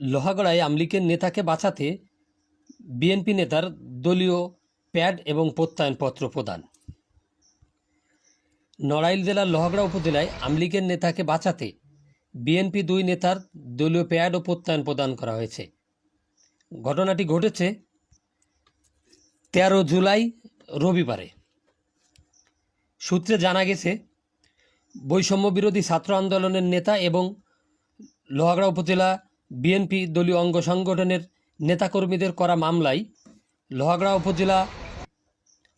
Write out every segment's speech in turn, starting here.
লোহাগড়ায় আমলিকের নেতাকে বাঁচাতে বিএনপি নেতার দলীয় প্যাড এবং প্রত্যয়নপত্র প্রদান। নড়াইল জেলার লোহাগড়া উপজেলায় আমলিকের নেতাকে বাঁচাতে বিএনপি দুই নেতার দলীয় প্যাড ও প্রত্যয়ন প্রদান করা হয়েছে। ঘটনাটি ঘটেছে তেরো জুলাই রবিবারে। সূত্রে জানা গেছে বৈষম্য বিরোধী ছাত্র আন্দোলনের নেতা এবং লোহাগড়া উপজেলা বিএনপি দলীয় অঙ্গ সংগঠনের নেতাকর্মীদের করা মামলায় লোহাগড়া উপজেলা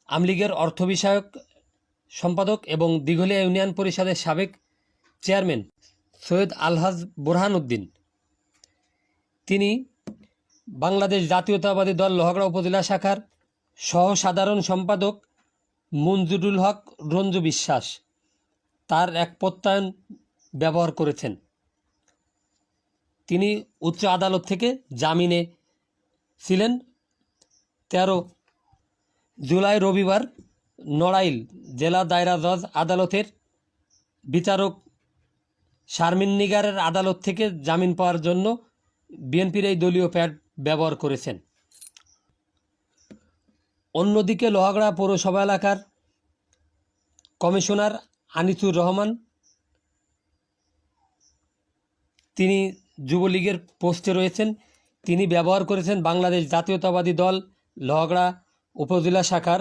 আমলিগের অর্থ বিষয়ক সম্পাদক এবং দিঘলিয়া ইউনিয়ন পরিষদের সাবেক চেয়ারম্যান সৈয়দ আলহাজ বোরহান উদ্দিন। তিনি বাংলাদেশ জাতীয়তাবাদী দল লোহাগড়া উপজেলা শাখার সহ সাধারণ সম্পাদক মঞ্জুরুল হক রঞ্জু বিশ্বাস তার এক প্রত্যয়ন ব্যবহার করেছেন। তিনি উচ্চ আদালত থেকে জামিনে ছিলেন। তেরো জুলাই রবিবার নড়াইল জেলা দায়রা জজ আদালতের বিচারক শারমিন নিগারের আদালত থেকে জামিন পাওয়ার জন্য বিএনপির এই দলীয় প্যাড ব্যবহার করেছেন। অন্যদিকে লোহাগড়া পৌরসভা এলাকার কমিশনার আনিসুর রহমান, তিনি যুবলীগের পোস্টে রয়েছেন। তিনি ব্যবহার করেছেন বাংলাদেশ জাতীয়তাবাদী দল লহগড়া উপজেলা শাখার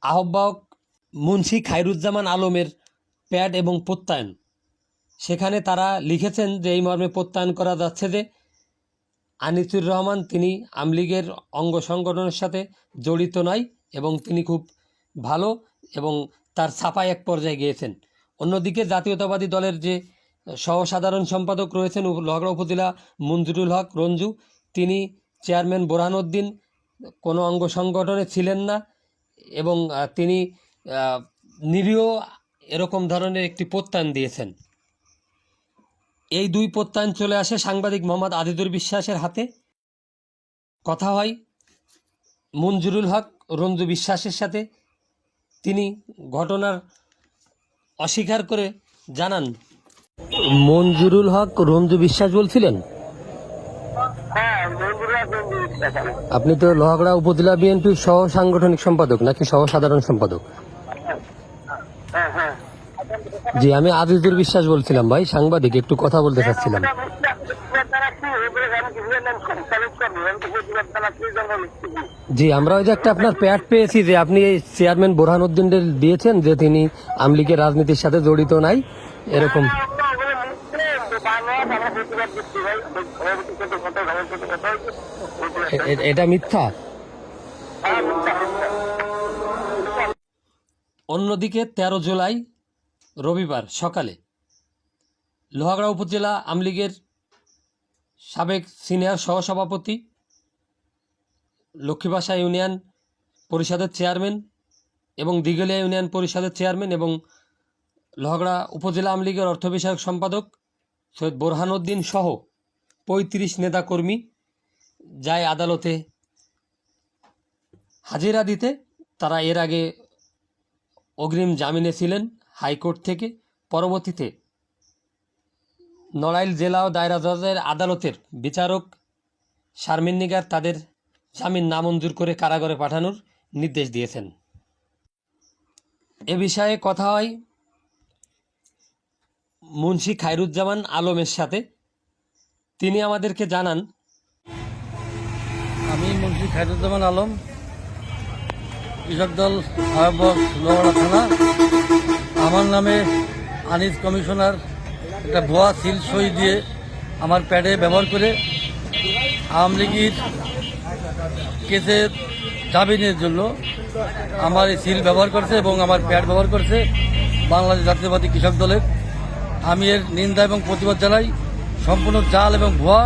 আহ্বায়ক মুন্সি খায়রুজ্জামান আলমের প্যাড এবং প্রত্যয়ন। সেখানে তারা লিখেছেন যে, এই মর্মে প্রত্যয়ন করা যাচ্ছে যে, আনিসুর রহমান তিনি আমলিগের অঙ্গ সংগঠনের সাথে জড়িত নয় এবং তিনি খুব ভালো এবং তার ছাপায় এক পর্যায়ে গিয়েছেন। অন্যদিকে জাতীয়তাবাদী দলের যে সহসাধারণ সম্পাদক রয়েছেন লগড়া উপজেলা মঞ্জুরুল হক রঞ্জু। তিনি চেয়ারম্যান বোরহানুদ্দিন, কোনো অঙ্গ সংগঠনে ছিলেন না এবং তিনি নিরীহ এরকম ধরনের একটি প্রত্যয়ন দিয়েছেন। এই দুই প্রত্যয়ন চলে আসে সাংবাদিক মোহাম্মদ আদিদুর বিশ্বাসের হাতে। কথা হয় মঞ্জুরুল হক, রঞ্জু বিশ্বাসের সাথে। তিনি ঘটনার অস্বীকার করে জানান মঞ্জুরুল হক রঞ্জু বিশ্বাস বলছিলেন হ্যাঁ আপনি তো লোহাগড়া উপজেলা বিএনপির সহ সাংগঠনিক সম্পাদক নাকি সহ সাধারণ সম্পাদক হ্যাঁ হ্যাঁ জি আমি আজিজুর বিশ্বাস বলছিলাম ভাই সাংবাদিক একটু কথা বলতে চাচ্ছিলাম জি আমরা ওই যে একটা আপনার প্যাড পেয়েছি যে আপনি এই চেয়ারম্যান বোরহানুদ্দিনের দিয়েছেন যে তিনি আমলিগের রাজনীতির সাথে জড়িত নাই এরকম এটা মিথ্যা। অন্যদিকে তেরো জুলাই রবিবার সকালে লোহাগড়া উপজেলা আমলিগের সাবেক সিনিয়র সহসভাপতি লক্ষ্মীবাসা ইউনিয়ন পরিষদের চেয়ারম্যান এবং দিঘলিয়া ইউনিয়ন পরিষদের চেয়ারম্যান এবং লোহাগড়া উপজেলা আমলিগের অর্থ বিষয়ক সম্পাদক সৈয়দ বোরহানুদ্দিন সহ পঁয়ত্রিশ নেতাকর্মী যায় আদালতে হাজিরা দিতে। তারা এর আগে অগ্রিম জামিনে ছিলেন হাইকোর্ট থেকে। পরবর্তীতে নড়াইল জেলা ও দায়রা জজের আদালতের বিচারক শারমিন নিগার তাদের জামিন নামঞ্জুর করে কারাগারে পাঠানোর নির্দেশ দিয়েছেন। এ বিষয়ে কথা হয় মুন্সি খায়রুজ্জামান আলমের সাথে। তিনি আমাদেরকে জানান, আমি মুন্সি খায়রুজ্জামান আলম, কৃষক দল থানা। আমার নামে আনিস কমিশনার একটা ভুয়া সিল সই দিয়ে আমার প্যাডে ব্যবহার করে আওয়ামী লীগের কেসের জামিনের জন্য আমার এই সিল ব্যবহার করছে এবং আমার প্যাড ব্যবহার করছে বাংলাদেশ জাতীয়বাদী কৃষক দলের। আমি এর নিন্দা এবং প্রতিবাদ জানাই। সম্পূর্ণ জাল এবং ভুয়া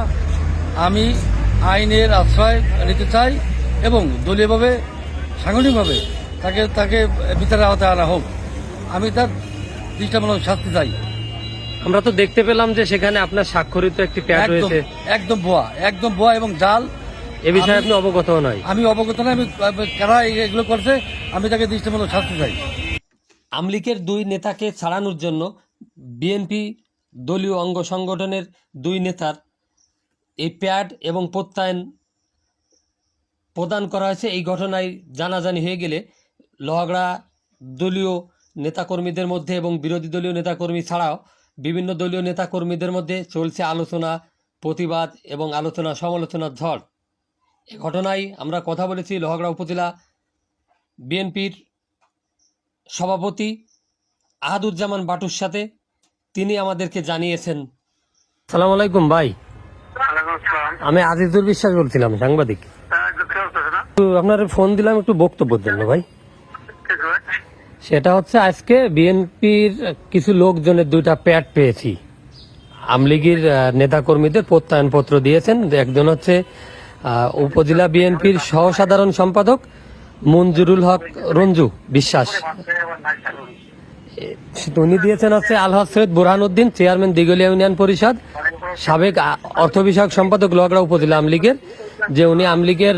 আমি আইনের আশ্রয় নিতে চাই এবং দলীয়ভাবে সাংগঠনিকভাবে তাকে তাকে বিচারের আওতায় আনা হোক। আমি তার দৃষ্টামূলক শাস্তি চাই। আমরা তো দেখতে পেলাম যে সেখানে আপনার স্বাক্ষরিত একটি প্যাড রয়েছে। একদম ভুয়া একদম ভুয়া এবং জাল। এ বিষয়ে আপনি অবগত নয়। আমি অবগত নয় আমি কারা এগুলো করছে আমি তাকে দৃষ্টামূলক শাস্তি চাই। আমলিকের দুই নেতাকে ছাড়ানোর জন্য বিএনপি দলীয় অঙ্গ সংগঠনের দুই নেতার এই প্যাড এবং প্রত্যয়ন প্রদান করা হয়েছে। এই ঘটনায় জানাজানি হয়ে গেলে লোহাগড়া দলীয় নেতাকর্মীদের মধ্যে এবং বিরোধী দলীয় নেতাকর্মী ছাড়াও বিভিন্ন দলীয় নেতাকর্মীদের মধ্যে চলছে আলোচনা, প্রতিবাদ এবং আলোচনা সমালোচনার ঝড়। এ ঘটনায় আমরা কথা বলেছি লোহাগড়া উপজেলা বিএনপির সভাপতি আহাদুজ্জামান বাটুর সাথে তিনি আমাদেরকে জানিয়েছেন। সালাম আলাইকুম ভাই। আমি আজিজুল বিশ্বাস বলছিলাম সাংবাদিক। আপনার ফোন দিলাম একটু বক্তব্যের জন্য ভাই। সেটা হচ্ছে আজকে বিএনপির কিছু লোকজনের দুইটা প্যাড পেয়েছি। আমলিগির নেতাকর্মীদের প্রত্যয়নপত্র দিয়েছেন। একজন হচ্ছে আহ, উপজেলা বিএনপির সহসাধারণ সম্পাদক মঞ্জুরুল হক রঞ্জু বিশ্বাস। উনি দিয়েছেন হচ্ছে আলহাজ সৈয়দ বুরহানুদ্দিন চেয়ারম্যান দিগলিয়া ইউনিয়ন পরিষদ সাবেক অর্থ বিষয়ক সম্পাদক লোহাগড়া উপজেলা আমলিগের যে উনি আমলিগের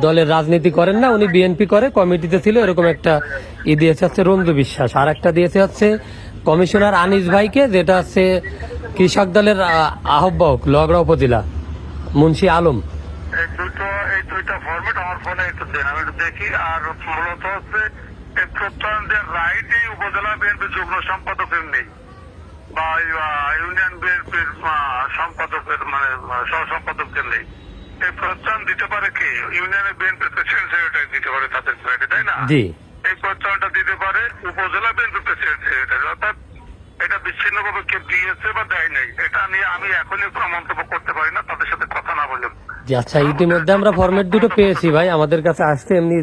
দলের রাজনীতি করেন না উনি বিএনপি করে কমিটিতে ছিল এরকম একটা ই দিয়েছে হচ্ছে রঞ্জু বিশ্বাস। আর একটা দিয়েছে হচ্ছে কমিশনার আনিস ভাইকে যেটা হচ্ছে কৃষক দলের আহ, আহ্বায়ক লোহাগড়া উপজেলা মুন্সি আলম। দেখি আর মূলত এই উপজেলা বিএনপি যুগ্ম সম্পাদকের নেই বা এই, আহ, ইউনিয়ন বিএনপির সম্পাদকের মানে সহ সম্পাদকের নেই এই প্রত্যয়ন দিতে পারে কে? ইউনিয়নের বিএনপির প্রেসিডেন্ট সেক্রেটারি দিতে পারে তাদের ক্রেডিট তাই না? এই প্রত্যয়নটা দিতে পারে উপজেলা বিএনপি প্রেসিডেন্ট সেক্রেটারি অর্থাৎ এটা বিচ্ছিন্নভাবে কে দিয়েছে বা দেয় নাই এটা নিয়ে আমি এখনই কোনো মন্তব্য করতে পারি না তাদের সাথে কথা না বলে। জি আচ্ছা ইতিমধ্যে আমরা ফরম্যাট দুটো পেয়েছি ভাই আমাদের কাছে আসতে এমনি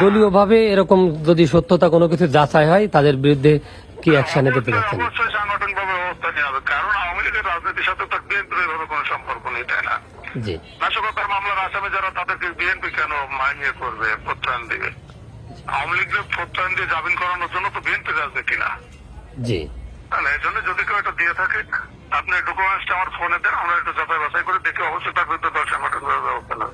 দলীয় ভাবে এরকম যদি সত্যতা কোনো কিছু যাচাই হয় তাদের বিরুদ্ধে কি অ্যাকশন নিতে পেরেছেন অবশ্যই সাংগঠনিক ভাবে ব্যবস্থা নেওয়া হবে কারণ রাজনীতির সাথে তার বিএনপির এভাবে কোনো সম্পর্ক নেই তাই না? নাশকতার মামলার আসামে যারা তাদেরকে বিএনপি কেন মাইনিয়ে করবে প্রত্যয়ন দিবে? আওয়ামী লীগের প্রত্যয়ন দিয়ে জামিন করানোর জন্য তো বিএনপি রাজনীতি না। জি। তাহলে এই জন্য যদি কেউ এটা দিয়ে থাকে আপনি ডকুমেন্টসটা আমার ফোনে দেন আমরা একটু যাচাই বাছাই করে দেখে অবশ্যই তার বিরুদ্ধে দল সাংগঠনিক ব্যবস্থা নেব।